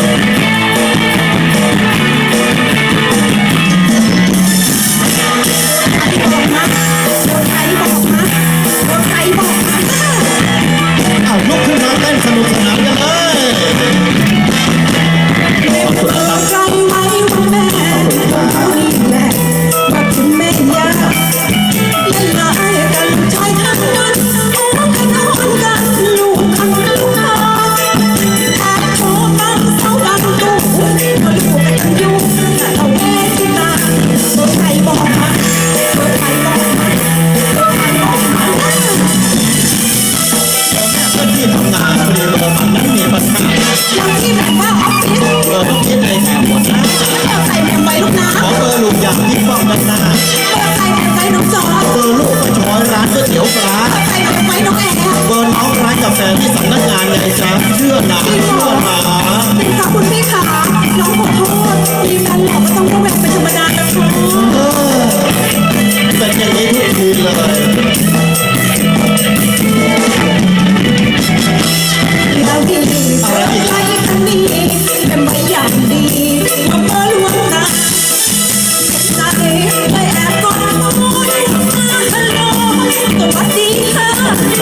Oh, ก๋วเตี๋ยวปลาใปไหมน้องแอร์เบอร์น้องร้านกาแฟที่สำนักงานเลยจ้าเชื่อหนาเชื่อหนาเป็คุณพี่ค่ะน้องขอโทษทีมงานหลอกก็ต้อง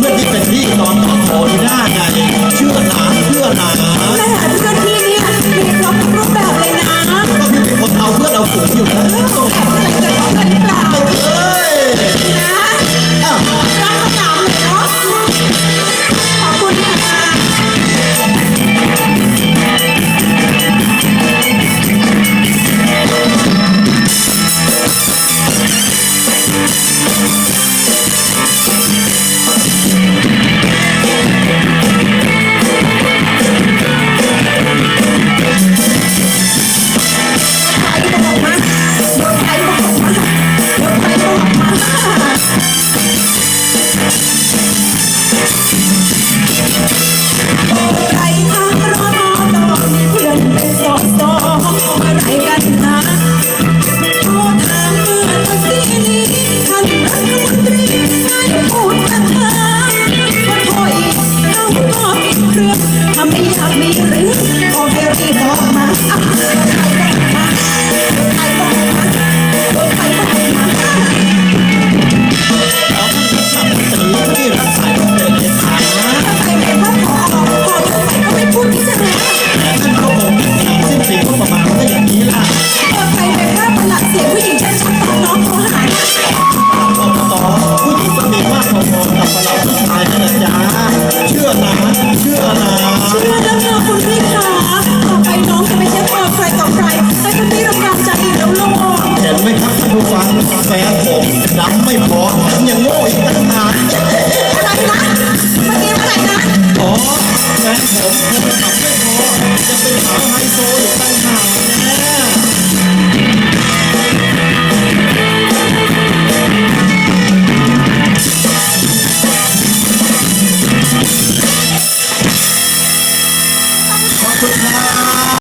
เพื่อนที่เป็นพี่น้องของโหนหน้าไงเชื่อหนาเชื่อหนา น้ำไม่พอยังโง่อีกตั้งนานอะไรนะเมื่อกี้ว่อะไรนะอ๋องั้นผมจะเป็าไฮโซ